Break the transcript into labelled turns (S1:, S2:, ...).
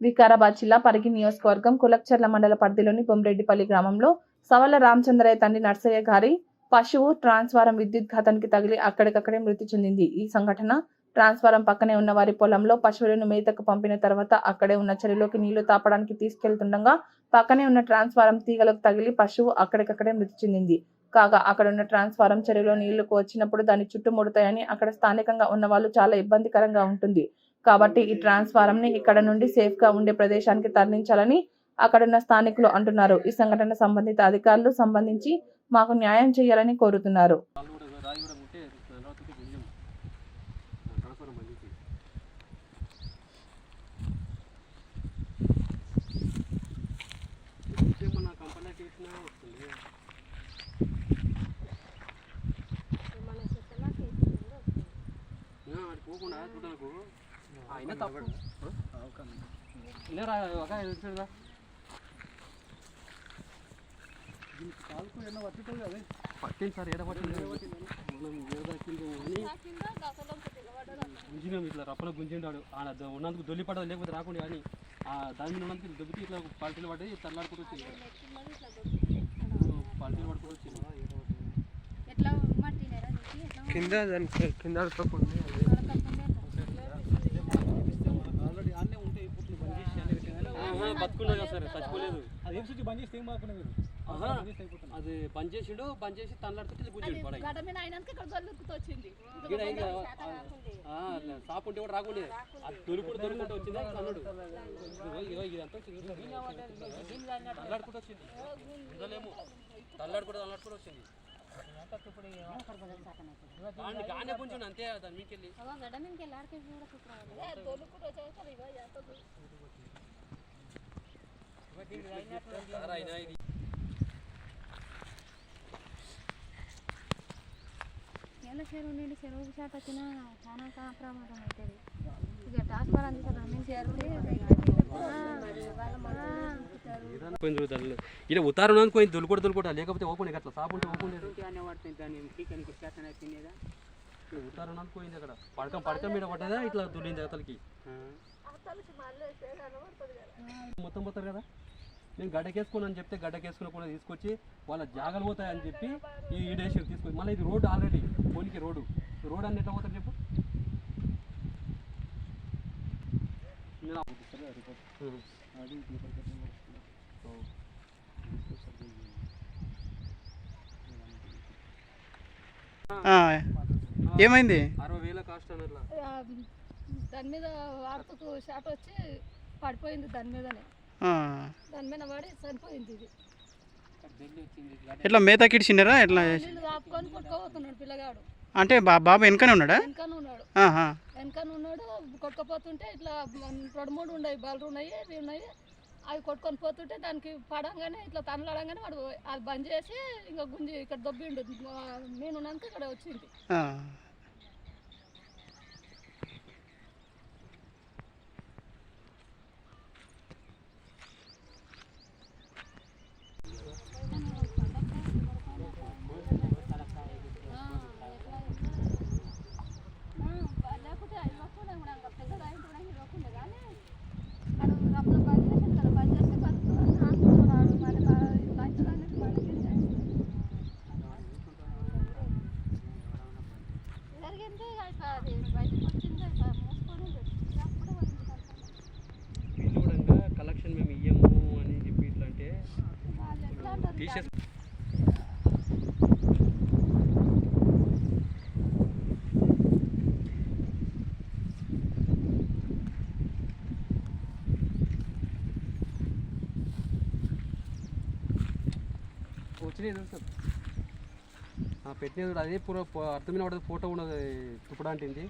S1: వికారాబాద్ జిల్లా పరిగి నియోజకవర్గం కులక్చర్ల మండల పరిధిలోని బొమ్మిరెడ్డిపల్లి గ్రామంలో సవల రామచంద్రయ్య తండ్రి నర్సయ్య గారి పశువు ట్రాన్స్ఫారం విద్యుత్ ఘాతానికి తగిలి అక్కడికక్కడే మృతి చెందింది. ఈ సంఘటన ట్రాన్స్ఫారం పక్కనే ఉన్న వారి పొలంలో పశువులను మేతకు పంపిన తర్వాత అక్కడే ఉన్న చెరువులోకి నీళ్ళు తాపడానికి తీసుకెళ్తుండగా పక్కనే ఉన్న ట్రాన్స్ఫారం తీగలకు తగిలి పశువు అక్కడికక్కడే మృతి చెందింది. కాగా అక్కడ ఉన్న ట్రాన్స్ఫారం చెరువులో నీళ్ళకు వచ్చినప్పుడు దాన్ని చుట్టుముడతాయని అక్కడ స్థానికంగా ఉన్న వాళ్ళు చాలా ఇబ్బందికరంగా ఉంటుంది. కాబట్టి ఈ ట్రాన్స్ఫారం ని ఇక్కడ నుండి సేఫ్గా ఉండే ప్రదేశానికి తరలించాలని అక్కడున్న స్థానికులు అంటున్నారు. ఈ సంఘటన సంబంధిత అధికారులు సంబంధించి మాకు న్యాయం చేయాలని కోరుతున్నారు.
S2: పోకుండా చూడకు. అయినా తప్పు. ఇలా ఒక పట్టింది సార్ ఏడ పట్టింది. అని. గుంజినాం ఇట్లా రప్పలో గుంజిండాడు ఆడ ఉన్నందుకు దొల్లి పడదు లేకపోతే రాకుండా కానీ ఆ దాని మీద ఉన్నందుకు దొబ్బితే ఇట్లా పల్టీలు పడ్డాయి తల్లాడుకుంటూ వచ్చింది. పల్టీలు పడుకుంటూ వచ్చింది?
S3: కింద దానికి కింద అడుక్కోకుండా
S4: ఆల్రెడీ అన్నీ ఉంటాయి ఇప్పుడు బంద్ చేసి అన్నీ పెట్టినా
S2: ఆహా, బతుకున్నా కదా సార్ చచ్చిపోలేదు.
S4: అదేం సుచి బంద్ చేస్తే ఏం మీరు?
S2: ఆహా.
S4: బంద్ చేస్తే
S2: అది బంద్ చేసిండు బంద్ చేసి తల్లాడుతుంటే గుంజిండు పడాయి సాపు ఉంటే కూడా రాకుండే. అది దొరుకుడు దొరుకుంటూ వచ్చింది అన్నాడు ఇదంతా తల్లాడుకుంటూ వచ్చింది. ఉండలేము తల్లాడుకుంటూ తల్లాడుకుంటూ వచ్చింది. దాన్ని గానే పుంజుండు అంతే దాని మీకెళ్ళి
S5: నీళ్ళ చెరువు నీళ్ళు చెరువు చాట వచ్చినా చాలా ప్రమాదం అవుతుంది ఇక ట్రాన్స్ఫర్
S2: చూడాలి ఇలా ఉతారు పోయింది దొలుకోడు దొలుకోట లేకపోతే ఓపెన్ అట్లా సాపు ఉంటే ఓపెన్ లేదు ఉతారు పోయింది అక్కడ. పడక పడక మీద పడ్డదా? ఇట్లా దుల్లింది అతలకి మొత్తం పోతారు కదా? నేను గడ్డకేసుకుని అని చెప్తే గడ్డకేసుకుని కూడా తీసుకొచ్చి వాళ్ళ జాగలు పోతాయని చెప్పి ఈ ఈడేసి తీసుకొచ్చి మళ్ళీ ఇది రోడ్డు ఆల్రెడీ పోనీకి రోడ్డు. రోడ్ అన్ని ఎట్లా పోతారు చెప్పు?
S3: ఏమైంది?
S2: అరవై వేల కాస్ట్
S5: దాని మీద ఆడుతూ షాట్ వచ్చి పడిపోయింది దాని మీదనే. దాని మీద పడి చనిపోయింది ఇది.
S3: ఎట్లా మేత కిడిచిండరా ఎట్లా
S5: ఆపుకొని కొట్టుకోబోతున్నాడు పిల్లగాడు.
S3: అంటే బాబు వెనకనే ఉన్నాడా?
S5: వెనకన ఉన్నాడు. వెనకన ఉన్నాడు కొట్టుకుపోతుంటే ఇట్లా రెండు మూడు ఉన్నాయి బలు ఉన్నాయి ఇవి ఉన్నాయి. అవి కొట్టుకొని పోతుంటే దానికి పడంగానే ఇట్లా తనలాడంగానే వాడు అది బంద్ చేసి ఇంకా గుంజి ఇక్కడ దొబ్బిండు. నేను ఉన్నాక ఇక్కడ వచ్చింది
S3: ఆ.
S5: లేకపోతే అవి ఇవ్వకుండా కూడా ఇంకా పెద్దది అయి కూడా ఇవ్వకుండా కానీ వాడు రప్పలు బంద్ చేసి కదా బంద్ చేస్తే బతుకుతున్నాడు ఆడుతున్నాడు మరి లంచ్ అనేది మళ్ళీ జరిగింది ఇక అది బయటకు వచ్చింది ఇక మూసుకొని ఉంది. అప్పుడే పోయింది కనుక.
S2: వీళ్ళు కూడా కలెక్షన్ మేము ఇయ్యము అని చెప్పి ఇట్లా అంటే
S5: వాళ్ళు ఎట్లా
S2: వచ్చినాయి సార్ పెట్టినది కూడా అదే పూర్వ అర్థమైన పడదు ఫోటో ఉన్నది. తుప్పడానికి